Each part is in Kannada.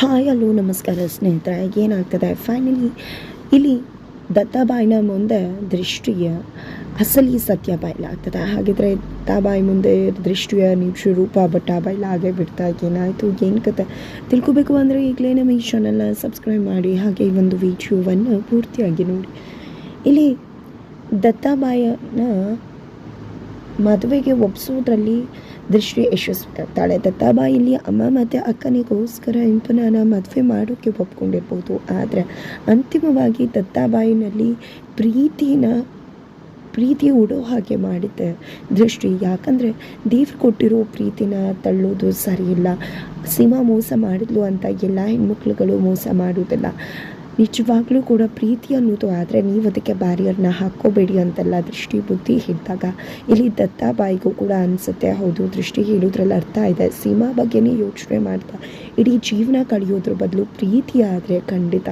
ಹಾಯ್ ಅಲ್ಲೂ ನಮಸ್ಕಾರ ಸ್ನೇಹಿತರೆ, ಏನಾಗ್ತದೆ? ಫೈನಲಿ ಇಲ್ಲಿ ದತ್ತಾಬಾಯಿನ ಮುಂದೆ ದೃಷ್ಟಿಯ ಅಸಲಿ ಸತ್ಯ ಬಯಲಾಗ್ತದೆ ಹಾಗಿದ್ರೆ ದತ್ತಾಬಾಯಿ ಮುಂದೆ ದೃಷ್ಟಿಯ ನಿಮಿಷ ರೂಪ ಬಟ್ಟ ಬಯಲಾಗೆ ಬಿಡ್ತಾ ಏನಾಯಿತು? ಏನು ಕತೆ? ತಿಳ್ಕೊಬೇಕು ಅಂದರೆ ಈಗಲೇ ನಮ್ಮ ಈ ಚಾನಲ್ನ ಸಬ್ಸ್ಕ್ರೈಬ್ ಮಾಡಿ, ಹಾಗೆ ಈ ಒಂದು ವಿಡಿಯೋವನ್ನು ಪೂರ್ತಿಯಾಗಿ ನೋಡಿ. ಇಲ್ಲಿ ದತ್ತಾಬಾಯನ ಮದುವೆಗೆ ಒಪ್ಪಿಸೋದ್ರಲ್ಲಿ ದೃಷ್ಟಿ ಯಶಸ್ವಿ ಆಗ್ತಾಳೆ ದತ್ತಾಬಾಯಿ ಇಲ್ಲಿ ಅಮ್ಮ ಮತ್ತು ಅಕ್ಕನಿಗೋಸ್ಕರ ಇಂಪನನ ಮದುವೆ ಮಾಡೋಕ್ಕೆ ಒಪ್ಕೊಂಡಿರ್ಬೋದು. ಆದರೆ ಅಂತಿಮವಾಗಿ ದತ್ತಾಬಾಯಿನಲ್ಲಿ ಪ್ರೀತಿನ ಪ್ರೀತಿ ಉಡೋ ಹಾಗೆ ಮಾಡಿದ್ದೆ. ದೃಷ್ಟಿ, ಯಾಕಂದರೆ ದೇವ್ರು ಕೊಟ್ಟಿರೋ ಪ್ರೀತಿನ ತಳ್ಳೋದು ಸರಿಯಿಲ್ಲ. ಸೀಮಾ ಮೋಸ ಮಾಡಿದ್ಲು ಅಂತ ಎಲ್ಲ ಹೆಣ್ಮಕ್ಳುಗಳು ಮೋಸ ಮಾಡೋದಿಲ್ಲ ನಿಜವಾಗ್ಲೂ ಕೂಡ ಪ್ರೀತಿ ಅನ್ನೋದು ಆದರೆ ನೀವು ಅದಕ್ಕೆ ಬ್ಯಾರಿಯರ್ನ ಹಾಕ್ಕೋಬೇಡಿ ಅಂತೆಲ್ಲ ದೃಷ್ಟಿ ಬುದ್ಧಿ ಹಿಡಿದಾಗ ಇಲ್ಲಿ ದತ್ತಾಬಾಯಿಗೂ ಕೂಡ ಅನಿಸುತ್ತೆ. ಹೌದು, ದೃಷ್ಟಿ ಹೇಳೋದ್ರಲ್ಲಿ ಅರ್ಥ ಇದೆ. ಸೀಮಾ ಬಗ್ಗೆನೇ ಯೋಚನೆ ಮಾಡ್ತಾ ಇಡೀ ಜೀವನ ಕಳೆಯೋದ್ರ ಬದಲು ಪ್ರೀತಿ ಆದರೆ ಖಂಡಿತ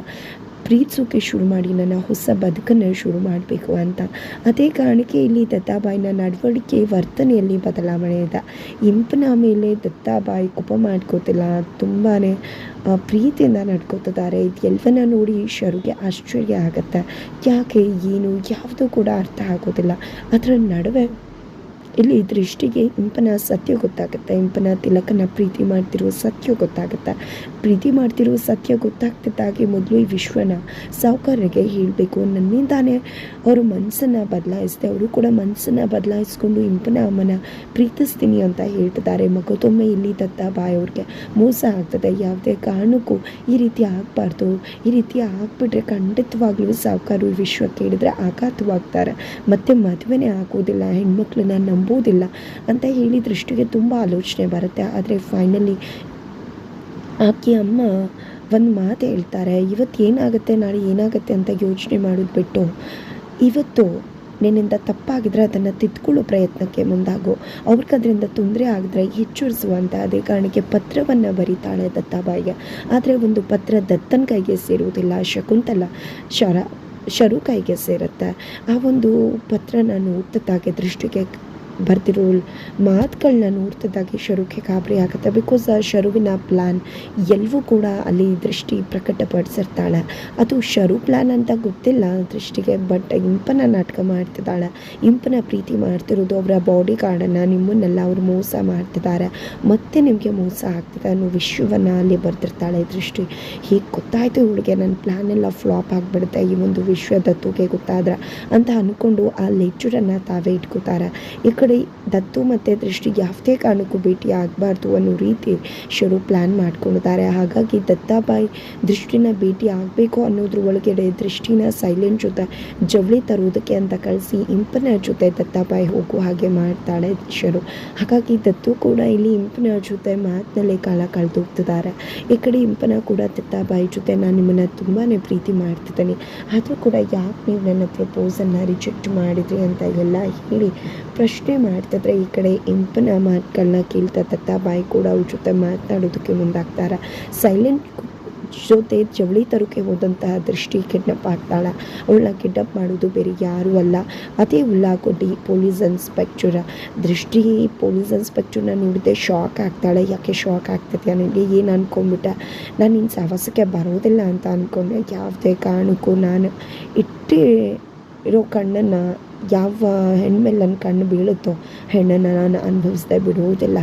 ಪ್ರೀತಿಸೋಕೆ ಶುರು ಮಾಡಿ, ನನ್ನ ಹೊಸ ಬದುಕನ್ನು ಶುರು ಮಾಡಬೇಕು ಅಂತ. ಅದೇ ಕಾರಣಕ್ಕೆ ಇಲ್ಲಿ ದತ್ತಾಬಾಯಿನ ನಡವಳಿಕೆ ವರ್ತನೆಯಲ್ಲಿ ಬದಲಾವಣೆ ಇದೆ ಇಂಪನ ಮೇಲೆ ದತ್ತಾಬಾಯಿ ಕೋಪ ಮಾಡ್ಕೋತಿಲ್ಲ ತುಂಬಾ ಪ್ರೀತಿಯಿಂದ ನಡ್ಕೋತಿದ್ದಾರೆ. ಎಲ್ಲವನ್ನ ನೋಡಿ ಶರುಗೆ ಆಶ್ಚರ್ಯ ಆಗುತ್ತೆ. ಯಾಕೆ, ಏನು, ಯಾವುದೂ ಕೂಡ ಅರ್ಥ ಆಗೋದಿಲ್ಲ. ಅದರ ನಡುವೆ ಇಲ್ಲಿ ದೃಷ್ಟಿಗೆ ಇಂಪನ ಸತ್ಯ ಗೊತ್ತಾಗುತ್ತೆ. ಇಂಪನ ತಿಲಕನ ಪ್ರೀತಿ ಮಾಡ್ತಿರೋ ಸತ್ಯ ಗೊತ್ತಾಗುತ್ತೆ. ಪ್ರೀತಿ ಮಾಡ್ತಿರೋ ಸತ್ಯ ಗೊತ್ತಾಗ್ತಿದ್ದಾಗೆ ಮೊದಲು ಈ ವಿಶ್ವನ ಸಾಹುಕಾರರಿಗೆ ಹೇಳಬೇಕು. ನನ್ನಿಂದಾನೇ ಅವರು ಮನಸ್ಸನ್ನು ಬದಲಾಯಿಸಿದೆ, ಅವರು ಕೂಡ ಮನಸ್ಸನ್ನು ಬದಲಾಯಿಸ್ಕೊಂಡು ಇಂಪನ ಅಮ್ಮನ ಪ್ರೀತಿಸ್ತೀನಿ ಅಂತ ಹೇಳ್ತಿದ್ದಾರೆ. ಮಗದೊಮ್ಮೆ ಇಲ್ಲಿ ಬಾಯ್ ಅವ್ರಿಗೆ ಮೋಸ ಆಗ್ತದೆ. ಯಾವುದೇ ಕಾರಣಕ್ಕೂ ಈ ರೀತಿ ಆಗಬಾರ್ದು. ಈ ರೀತಿ ಆಗಿಬಿಟ್ರೆ ಖಂಡಿತವಾಗ್ಲೂ ಸಾಹುಕಾರರು ವಿಶ್ವ ಕೇಳಿದರೆ ಆಘಾತವಾಗ್ತಾರೆ. ಮತ್ತು ಮದುವೆನೇ ಆಗೋದಿಲ್ಲ. ಹೆಣ್ಮಕ್ಳನ್ನ ನಂಬೋದಿಲ್ಲ ಅಂತ ಹೇಳಿ ದೃಷ್ಟಿಗೆ ತುಂಬ ಆಲೋಚನೆ ಬರುತ್ತೆ. ಆದರೆ ಫೈನಲಿ ಆಕೆ ಅಮ್ಮ ಒಂದು ಮಾತು ಹೇಳ್ತಾರೆ ಇವತ್ತು ಏನಾಗುತ್ತೆ ನಾಳೆ ಏನಾಗುತ್ತೆ ಅಂತ ಯೋಚನೆ ಮಾಡೋದು ಬಿಟ್ಟು, ಇವತ್ತು ನಿನ್ನಿಂದ ತಪ್ಪಾಗಿದ್ರೆ ಅದನ್ನು ತಿದ್ಕೊಳ್ಳೋ ಪ್ರಯತ್ನಕ್ಕೆ ಮುಂದಾಗು. ಅವ್ರಿಗೆ ಅದರಿಂದ ತೊಂದರೆ ಆಗಿದ್ರೆ ಹೆಚ್ಚುರಿಸುವಂಥ ಅದೇ ಕಾರಣಕ್ಕೆ ಪತ್ರವನ್ನು ಬರೀತಾಳೆ ದತ್ತಾಬಾಯಿಗೆ. ಆದರೆ ಒಂದು ಪತ್ರ ದತ್ತನ ಕೈಗೆ ಸೇರುವುದಿಲ್ಲ ಶಕುಂತಲ ಶರ, ಶರು ಕೈಗೆ ಸೇರುತ್ತೆ. ಆ ಒಂದು ಪತ್ರ ನಾನು ನೋಡ್ತಿದ್ದಾಗೆ ದೃಷ್ಟಿಗೆ ಬರ್ತಿರೋ ಮಾತುಗಳನ್ನ ನೋಡ್ತಿದ್ದಾಗೆ ಶರುಗೆ ಗಾಬರಿ ಆಗುತ್ತೆ. ಬಿಕಾಸ್ ಆ ಶರುವಿನ ಪ್ಲ್ಯಾನ್ ಎಲ್ಲವೂ ಕೂಡ ಅಲ್ಲಿ ದೃಷ್ಟಿ ಪ್ರಕಟಪಡಿಸಿರ್ತಾಳೆ. ಅದು ಶರು ಪ್ಲ್ಯಾನ್ ಅಂತ ಗೊತ್ತಿಲ್ಲ ದೃಷ್ಟಿಗೆ ಬಟ್ ಇಂಪನ ನಾಟಕ ಮಾಡ್ತಿದ್ದಾಳೆ. ಇಂಪನ ಪ್ರೀತಿ ಮಾಡ್ತಿರೋದು ಅವರ ಬಾಡಿ ಗಾರ್ಡನ್ನು ನಿಮ್ಮನ್ನೆಲ್ಲ ಅವರು ಮೋಸ ಮಾಡ್ತಿದ್ದಾರೆ. ಮತ್ತೆ ನಿಮಗೆ ಮೋಸ ಆಗ್ತಿದೆ ಅನ್ನೋ ವಿಶ್ವವನ್ನು ಅಲ್ಲಿ ಬರ್ತಿರ್ತಾಳೆ ದೃಷ್ಟಿ. ಹೀಗೆ ಗೊತ್ತಾಯಿತು ಇವಳಿಗೆ ನನ್ನ ಪ್ಲ್ಯಾನ್ ಎಲ್ಲ ಫ್ಲಾಪ್ ಆಗಿಬಿಡುತ್ತೆ. ಈ ಒಂದು ವಿಶ್ವ ದತ್ತುಗೆ ಗೊತ್ತಾದ್ರೆ ಅಂತ ಅಂದ್ಕೊಂಡು ಆ ಲೆಚ್ಚರನ್ನು ತಾವೇ ಇಟ್ಕೋತಾರೆ. ಈ ದತ್ತು ಮತ್ತು ದೃಷ್ಟಿ ಯಾವುದೇ ಕಾರಣಕ್ಕೂ ಭೇಟಿ ಆಗಬಾರ್ದು ಅನ್ನೋ ರೀತಿ ಶರು ಪ್ಲ್ಯಾನ್ ಮಾಡ್ಕೊಂಡಿದ್ದಾರೆ. ಹಾಗಾಗಿ ದತ್ತಾಬಾಯಿ ದೃಷ್ಟಿನ ಭೇಟಿ ಆಗಬೇಕು ಅನ್ನೋದ್ರ ಒಳಗಡೆ ದೃಷ್ಟಿನ ಸೈಲೆಂಟ್ ಜೊತೆ ಜವಳಿ ತರುವುದಕ್ಕೆ ಅಂತ ಕಳಿಸಿ ಇಂಪನ ಜೊತೆ ದತ್ತಾಬಾಯಿ ಹೋಗೋ ಹಾಗೆ ಮಾಡ್ತಾಳೆ ಶರು. ಹಾಗಾಗಿ ದತ್ತು ಕೂಡ ಇಲ್ಲಿ ಇಂಪನ ಜೊತೆ ಮಾತಿನಲ್ಲೇ ಕಾಲ ಕಳೆದು ಹೋಗ್ತಿದ್ದಾರೆ ಈ ಕಡೆ ಇಂಪನ ಕೂಡ ದತ್ತಾಬಾಯಿ ಜೊತೆ ನಾನು ನಿಮ್ಮನ್ನು ತುಂಬಾ ಪ್ರೀತಿ ಮಾಡ್ತಿದ್ದೀನಿ. ಆದರೂ ಕೂಡ ಯಾಕೆ ನೀವು ನನ್ನ ಪ್ರಪೋಸನ್ನು ರಿಜೆಕ್ಟ್ ಮಾಡಿದ್ರಿ ಅಂತ ಎಲ್ಲ ಹೇಳಿ ಪ್ರಶ್ನೆ ಮಾಡ್ತಿದ್ರೆ ಈ ಕಡೆ ಇಂಪನ ಮಾತುಗಳನ್ನ ಕೇಳ್ತಾ ದತ್ತಾಬಾಯಿ ಕೂಡ ಅವ್ರ ಜೊತೆ ಮಾತನಾಡೋದಕ್ಕೆ ಮುಂದಾಗ್ತಾರೆ. ಸೈಲೆಂಟ್ ಜೊತೆ ಜವಳಿ ತರೋಕೆ ಹೋದಂತಹ ದೃಷ್ಟಿ ಕಿಡ್ನಪ್ ಆಗ್ತಾಳೆ. ಅವಳನ್ನ ಕಿಡ್ನಪ್ ಮಾಡೋದು ಬೇರೆ ಯಾರೂ ಅಲ್ಲ. ಅದೇ ಉಳ್ಳಾಕೊಡ್ಡಿ ಪೊಲೀಸ್ ಇನ್ಸ್ಪೆಕ್ಟರ್. ದೃಷ್ಟಿ ಪೊಲೀಸ್ ಇನ್ಸ್ಪೆಕ್ಟರ್ನ ನೋಡಿದೆ ಶಾಕ್ ಆಗ್ತಾಳೆ. ಯಾಕೆ ಶಾಕ್ ಆಗ್ತದೆ ನನಗೆ? ಏನು ಅಂದ್ಕೊಂಡ್ಬಿಟ್ಟೆ ನಾನು ಇನ್ನು ಸಾಹಸಕ್ಕೆ ಬರೋದಿಲ್ಲ ಅಂತ ಅಂದ್ಕೊಂಡೆ ಯಾವುದೇ ಕಾರಣಕ್ಕೂ ನಾನು ಇಟ್ಟೇ ಇರೋ ಕಣ್ಣನ್ನು ಯಾವ ಹೆಣ್ಮೇಲೆ ನನ್ನ ಕಣ್ಣು ಬೀಳುತ್ತೋ, ಹೆಣ್ಣನ್ನು ನಾನು ಅನುಭವಿಸ್ದೆ ಬಿಡುವುದಿಲ್ಲ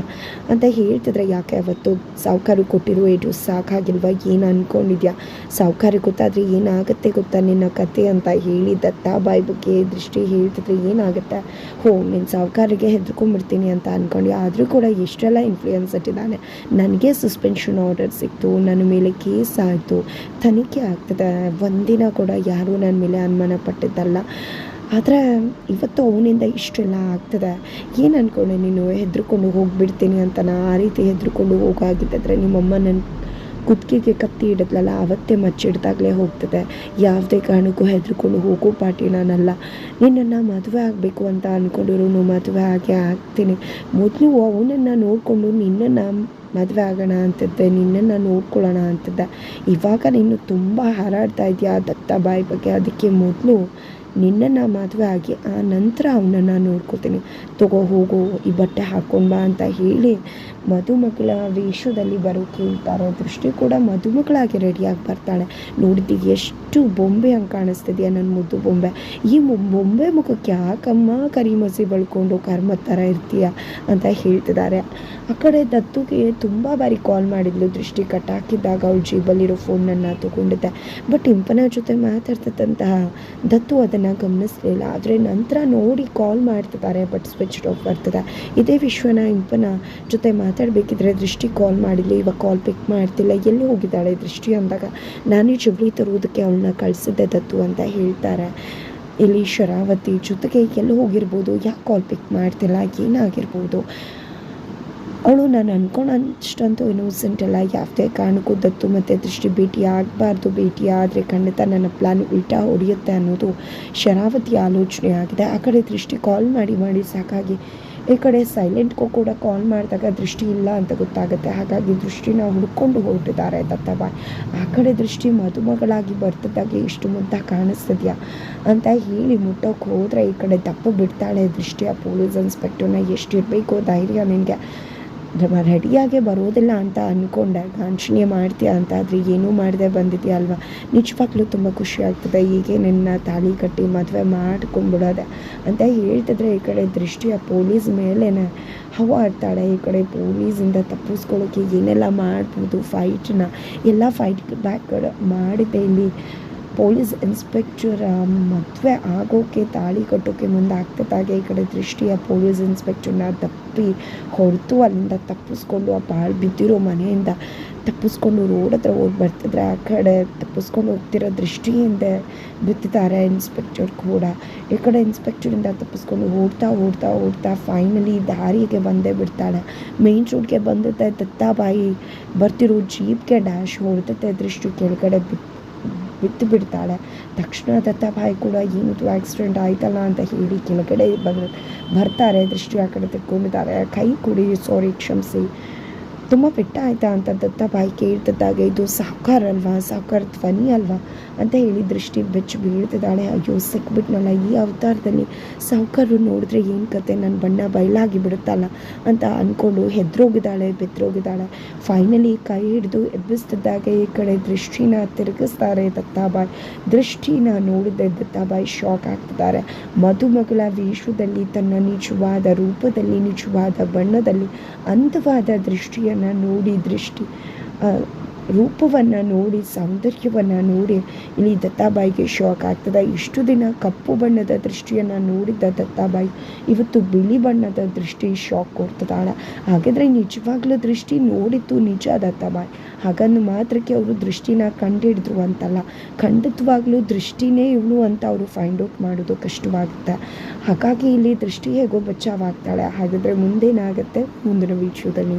ಅಂತ ಹೇಳ್ತಿದ್ರೆ ಯಾಕೆ ಅವತ್ತು ಸಾವುಕಾರ ಕೊಟ್ಟಿರೋ ಏಟು ಸಾಕಾಗಿಲ್ವ? ಏನು ಅಂದ್ಕೊಂಡಿದ್ಯಾ ಸಾವುಕಾರ ಗೊತ್ತಾದರೆ ಏನಾಗುತ್ತೆ ಗೊತ್ತಾ ನಿನ್ನ ಕತೆ ಅಂತ ಹೇಳಿ ದತ್ತಾಬಾಯಿ ಬಗ್ಗೆ ದೃಷ್ಟಿ ಹೇಳ್ತಿದ್ರೆ ಏನಾಗುತ್ತೆ? ಹೋ ನಿನ್ನ ಸಾವುಕಾರಿಗೆ ಹೆದರ್ಕೊಂಡ್ಬಿಡ್ತೀನಿ ಅಂತ ಅಂದ್ಕೊಂಡು ಆದರೂ ಕೂಡ ಎಷ್ಟೆಲ್ಲ ಇನ್ಫ್ಲೂಯೆನ್ಸ್ ಇಟ್ಟಿದ್ದಾನೆ ನನಗೆ ಸಸ್ಪೆನ್ಷನ್ ಆರ್ಡರ್ ಸಿಕ್ತು, ನನ್ನ ಮೇಲೆ ಕೇಸ್ ಆಯಿತು. ತನಿಖೆ ಆಗ್ತದೆ. ಒಂದಿನ ಕೂಡ ಯಾರೂ ನನ್ನ ಮೇಲೆ ಅನುಮಾನ ಪಟ್ಟಿದ್ದಲ್ಲ ಆದರೆ ಇವತ್ತು ಅವನಿಂದ ಇಷ್ಟೆಲ್ಲ ಆಗ್ತದೆ. ಏನು ಅಂದ್ಕೊಂಡೆ ನೀನು? ಹೆದರ್ಕೊಂಡು ಹೋಗಿಬಿಡ್ತೀನಿ ಅಂತ ನಾ ಆ ರೀತಿ ಹೆದರ್ಕೊಂಡು ಹೋಗಾಗಿದ್ದರೆ ನಿಮ್ಮಮ್ಮ ನನ್ನ ಕುತ್ತಿಗೆಗೆ ಕತ್ತಿ ಇಡದ್ಲಲ್ಲ ಅವತ್ತೇ ಮಚ್ಚಿಡ್ದಾಗಲೇ ಹೋಗ್ತದೆ. ಯಾವುದೇ ಕಾರಣಕ್ಕೂ ಹೆದರ್ಕೊಂಡು ಹೋಗೋ ಪಾಟಿ ನಾನಲ್ಲ. ನಿನ್ನನ್ನು ಮದುವೆ ಆಗಬೇಕು ಅಂತ ಅಂದ್ಕೊಂಡಿರೋನು ಮದುವೆ ಆಗೇ ಆಗ್ತೀನಿ. ಮೊದಲು ಅವನನ್ನು ನೋಡಿಕೊಂಡು ನಿನ್ನನ್ನು ಮದುವೆ ಆಗೋಣ ಅಂತಿದ್ದೆ, ನಿನ್ನನ್ನು ನೋಡ್ಕೊಳ್ಳೋಣ ಅಂತಿದ್ದೆ. ಇವಾಗ ನೀನು ತುಂಬ ಹಾರಾಡ್ತಾ ಇದೆಯಾ ದತ್ತಾಬಾಯಿ ಬಗ್ಗೆ? ಅದಕ್ಕೆ ಮೊದಲು ನಿನ್ನನ್ನು ಮದುವೆ ಆಗಿ ಆ ನಂತರ ಅವನನ್ನು ನೋಡ್ಕೋತೀನಿ. ತಗೋ, ಹೋಗು, ಈ ಬಟ್ಟೆ ಹಾಕೊಂಡು ಬಾ ಅಂತ ಹೇಳಿ ಮದುಮಗಳ ವೇಷದಲ್ಲಿ ಬರೋಕೆ ಹೇಳ್ತಾರೆ ದೃಷ್ಟಿ ಕೂಡ ಮದುಮಗಳಾಗಿ ರೆಡಿಯಾಗಿ ಬರ್ತಾಳೆ. ನೋಡಿದ್ದು ಎಷ್ಟು ಬೊಂಬೆ ಹಂಗೆ ಕಾಣಿಸ್ತಿದೆಯಾ ನನ್ನ ಮುದ್ದು ಬೊಂಬೆ. ಈ ಬೊಂಬೆ ಮುಖಕ್ಕೆ ಯಾಕಮ್ಮ ಕರಿಮಸಿ ಬಳ್ಕೊಂಡು ಕರ್ಮ ಥರ ಇರ್ತೀಯ ಅಂತ ಹೇಳ್ತಿದ್ದಾರೆ ಆ ಕಡೆ ದತ್ತುಗೆ ತುಂಬ ಬಾರಿ ಕಾಲ್ ಮಾಡಿದ್ಲು. ದೃಷ್ಟಿ ಕಟ್ ಹಾಕಿದ್ದಾಗ ಅವಳು ಜೀಬಲ್ಲಿರೋ ಫೋನನ್ನು ತಗೊಂಡಿದ್ದೆ. ಬಟ್ ಇಂಪನ ಜೊತೆ ಮಾತಾಡ್ತಿದ್ದಂತಹ ದತ್ತು ಅದನ್ನು ಗಮನಿಸಲಿಲ್ಲ. ಆದರೆ ನಂತರ ನೋಡಿ ಕಾಲ್ ಮಾಡ್ತಿದ್ದಾರೆ ಬಟ್ ಸ್ವಿಚ್ ಆಫ್ ಬರ್ತದೆ ಇದೇ ವಿಶ್ವನ ಇಂಪನ ಜೊತೆ ಮಾತಾಡಬೇಕಿದ್ರೆ ದೃಷ್ಟಿ ಕಾಲ್ ಮಾಡಿಲ್ಲ, ಇವಾಗ ಕಾಲ್ ಪಿಕ್ ಮಾಡ್ತಿಲ್ಲ. ಎಲ್ಲಿ ಹೋಗಿದ್ದಾಳೆ ದೃಷ್ಟಿ ಅಂದಾಗ, ನಾನೇ ಜುಬ್ಳಿ ತರುವುದಕ್ಕೆ ಅವಳನ್ನ ಕಳಿಸಿದ್ದೆ ದತ್ತು ಅಂತ ಹೇಳ್ತಾರೆ. ಇಲ್ಲಿ ಶರಾವತಿ ಜೊತೆಗೆ ಎಲ್ಲಿ ಹೋಗಿರ್ಬೋದು? ಯಾಕೆ ಕಾಲ್ ಪಿಕ್ ಮಾಡ್ತಿಲ್ಲ? ಏನಾಗಿರ್ಬೋದು? ಅವಳು ನಾನು ಅನ್ಕೊಂಡಷ್ಟಂತೂ ಇನ್ನೋಸೆಂಟ್ ಅಲ್ಲ. ಯಾವುದೇ ಕಾರಣಕ್ಕೂ ದತ್ತು ಮತ್ತು ದೃಷ್ಟಿ ಭೇಟಿ ಆಗಬಾರ್ದು ಭೇಟಿ ಆದರೆ ಖಂಡಿತ ನನ್ನ ಪ್ಲಾನ್ ಉಲ್ಟಾ ಹೊಡೆಯುತ್ತೆ ಅನ್ನೋದು ಶರಾವತಿ ಆಲೋಚನೆ ಆಗಿದೆ ಆ ಕಡೆ ದೃಷ್ಟಿ ಕಾಲ್ ಮಾಡಿ ಮಾಡಿ ಸಾಕಾಗಿ. ಈ ಕಡೆ ಸೈಲೆಂಟ್ಗೂ ಕೂಡ ಕಾಲ್ ಮಾಡಿದಾಗ ದೃಷ್ಟಿ ಇಲ್ಲ ಅಂತ ಗೊತ್ತಾಗುತ್ತೆ. ಹಾಗಾಗಿ ದೃಷ್ಟಿನ ಹುಡ್ಕೊಂಡು ಹೊರಟಿದ್ದಾರೆ ದತ್ತಬಾಯ್ ಆ ಕಡೆ ದೃಷ್ಟಿ ಮದುಮಗಳಾಗಿ ಬರ್ತಿದ್ದಾಗೆ ಇಷ್ಟು ಮುದ್ದ ಕಾಣಿಸ್ತಿದ್ಯಾ? ಅಂತ ಹೇಳಿ ಮುಟ್ಟೋಕೆ ಹೋದರೆ ಈ ಕಡೆ ದಪ್ಪ ಬಿಡ್ತಾಳೆ ದೃಷ್ಟಿಯ ಪೊಲೀಸ್ ಇನ್ಸ್ಪೆಕ್ಟರ್ನ ಎಷ್ಟಿರಬೇಕು ಧೈರ್ಯ ನಿನಗೆ. ರೆಡಿಯಾಗೆ ಬರೋದಿಲ್ಲ ಅಂತ ಅಂದ್ಕೊಂಡೆ ಗಾಂಚನ್ಯ ಮಾಡ್ತೀಯ ಅಂತ ಆದರೆ ಏನೂ ಮಾಡದೆ ಬಂದಿದ್ಯಾ ಅಲ್ವಾ? ನಿಜವಾಗ್ಲೂ ತುಂಬ ಖುಷಿ ಆಗ್ತದೆ. ಹೀಗೆ ನಿನ್ನ ತಾಳಿ ಕಟ್ಟಿ ಮದುವೆ ಮಾಡ್ಕೊಂಡ್ಬಿಡೋದೆ ಅಂತ ಹೇಳ್ತಿದ್ರೆ ಈ ಕಡೆ ದೃಷ್ಟಿಯ ಪೊಲೀಸ್ ಮೇಲೇ ಹವ ಆಡ್ತಾಳೆ ಈ ಕಡೆ ಪೊಲೀಸಿಂದ ತಪ್ಪಿಸ್ಕೊಳ್ಳೋಕೆ ಏನೆಲ್ಲ ಮಾಡ್ಬೋದು? ಫೈಟ್ನ ಎಲ್ಲ ಫೈಟ್ ಬ್ಯಾಕ್ ಮಾಡಿದ್ದೆ ಇಲ್ಲಿ. ಪೊಲೀಸ್ ಇನ್ಸ್ಪೆಕ್ಟರ್ ಮದುವೆ ಆಗೋಕೆ ತಾಳಿ ಕಟ್ಟೋಕೆ ಮುಂದೆ ಆಗ್ತದಾಗೆ ಈ ಕಡೆ ದೃಷ್ಟಿಯ ಪೊಲೀಸ್ ಇನ್ಸ್ಪೆಕ್ಟರ್ನ ತಪ್ಪಿ ಹೊರತು ಅಲ್ಲಿಂದ ತಪ್ಪಿಸ್ಕೊಂಡು ಆ ಪಾಳು ಬಿದ್ದಿರೋ ಮನೆಯಿಂದ ತಪ್ಪಿಸ್ಕೊಂಡು ರೋಡ್ ಹತ್ರ ಹೋಗಿ ಬರ್ತಿದ್ರೆ ಆ ಕಡೆ ತಪ್ಪಿಸ್ಕೊಂಡು ಹೋಗ್ತಿರೋ ದೃಷ್ಟಿಯಿಂದ ಬಿತ್ತಿದ್ದಾರೆ ಇನ್ಸ್ಪೆಕ್ಟರ್ ಕೂಡ. ಈ ಕಡೆ ಇನ್ಸ್ಪೆಕ್ಟರಿಂದ ತಪ್ಪಿಸ್ಕೊಂಡು ಓಡ್ತಾ ಓಡ್ತಾ ಓಡ್ತಾ ಫೈನಲಿ ದಾರಿಗೆ ಬಂದೇ ಬಿಡ್ತಾಳೆ. ಮೇನ್ ರೋಡ್ಗೆ ಬಂದಿದ್ದೆ ದತ್ತಾಬಾಯಿ ಬರ್ತಿರೋ ಜೀಪ್ಗೆ ಡ್ಯಾಶ್ ಹೊಡೆದತ್ತೆ ದೃಷ್ಟಿ ಕೆಳಗಡೆ ಬಿತ್ತು. ಬಿತ್ತು ಬಿಡ್ತಾಳೆ. ತಕ್ಷಣ ದತ್ತಾಬಾಯಿ ಕೂಡ ಏನಿದು ಆಕ್ಸಿಡೆಂಟ್ ಆಯ್ತಲ್ಲ ಅಂತ ಹೇಳಿ ಕೆಳಗಡೆ ಬರ್ತಾರೆ, ದೃಷ್ಟಿ ಆ ಕಡೆ ತಿಳ್ಕೊಂಡಿದ್ದಾರೆ ಕೈ ಕುಡಿ ಸಾರಿ ಕ್ಷಮಿಸಿ. ತುಂಬ ಪೆಟ್ಟ ಆಯ್ತಾ ಅಂತ ದತ್ತಾಬಾಯಿ ಕೇಳ್ತಿದ್ದಾಗ, ಇದು ಸಾಹುಕಾರ ಅಲ್ವಾ? ಸಾಹುಕಾರ ಧ್ವನಿ ಅಲ್ವಾ? ಅಂತ ಹೇಳಿ ದೃಷ್ಟಿ ಬೆಚ್ಚಿ ಬೀಳ್ತಿದ್ದಾಳೆ. ಅಯ್ಯೋ, ಸಿಕ್ಬಿಟ್ನಲ್ಲ, ಈ ಅವತಾರದಲ್ಲಿ ಸಾಹುಕಾರರು ನೋಡಿದ್ರೆ ಏನು ಕತೆ? ನನ್ನ ಬಣ್ಣ ಬಯಲಾಗಿ ಬಿಡುತ್ತಲ್ಲ? ಅಂತ ಅಂದ್ಕೊಂಡು ಹೆದ್ರೋಗಿದ್ದಾಳೆ, ಬೆದ್ರೋಗಿದ್ದಾಳೆ. ಫೈನಲಿ ಕೈ ಹಿಡಿದು ಎಬ್ಬಿಸ್ತಿದ್ದಾಗ, ಈ ಕಡೆ ದೃಷ್ಟಿನ ತಿರುಗಿಸ್ತಾರೆ ದತ್ತಾಬಾಯಿ. ದೃಷ್ಟಿನ ನೋಡಿದ ದತ್ತಾಬಾಯಿ ಶಾಕ್ ಆಗ್ತಿದ್ದಾರೆ. ಮಧುಮಗಳ ವೇಷದಲ್ಲಿ ತನ್ನ ನಿಜವಾದ ರೂಪದಲ್ಲಿ, ನಿಜವಾದ ಬಣ್ಣದಲ್ಲಿ, ಅಂದವಾದ ದೃಷ್ಟಿಯನ್ನು ನೋಡಿ ದೃಷ್ಟಿ ರೂಪವನ್ನು ನೋಡಿ, ಸೌಂದರ್ಯವನ್ನು ನೋಡಿ. ಇಲ್ಲಿ ದತ್ತಾಬಾಯಿಗೆ ಶಾಕ್ ಆಗ್ತದೆ. ಇಷ್ಟು ದಿನ ಕಪ್ಪು ಬಣ್ಣದ ದೃಷ್ಟಿಯನ್ನು ನೋಡಿದ್ದ ದತ್ತಾಬಾಯಿ, ಇವತ್ತು ಬಿಳಿ ಬಣ್ಣದ ದೃಷ್ಟಿ ಶಾಕ್ ಕೊಡ್ತದಾಳ ಹಾಗಾದರೆ ನಿಜವಾಗ್ಲೂ ದೃಷ್ಟಿ ನೋಡಿತ್ತು ನಿಜ ದತ್ತಾಬಾಯಿ. ಹಾಗನ್ನು ಮಾತ್ರಕ್ಕೆ ಅವರು ದೃಷ್ಟಿನ ಕಂಡಿಡಿದ್ರು ಅಂತಲ್ಲ. ಖಂಡಿತವಾಗ್ಲೂ ದೃಷ್ಟಿನೇ ಇವಳು ಅಂತ ಅವರು ಫೈಂಡ್ ಔಟ್ ಮಾಡೋದು ಕಷ್ಟವಾಗುತ್ತೆ. ಹಾಗಾಗಿ ಇಲ್ಲಿ ದೃಷ್ಟಿ ಹೇಗೋ ಬಚಾವಾಗ್ತಾಳೆ ಹಾಗಾದರೆ ಮುಂದೇನಾಗುತ್ತೆ? ಮುಂದಿನ ವಿಷಯದಲ್ಲಿ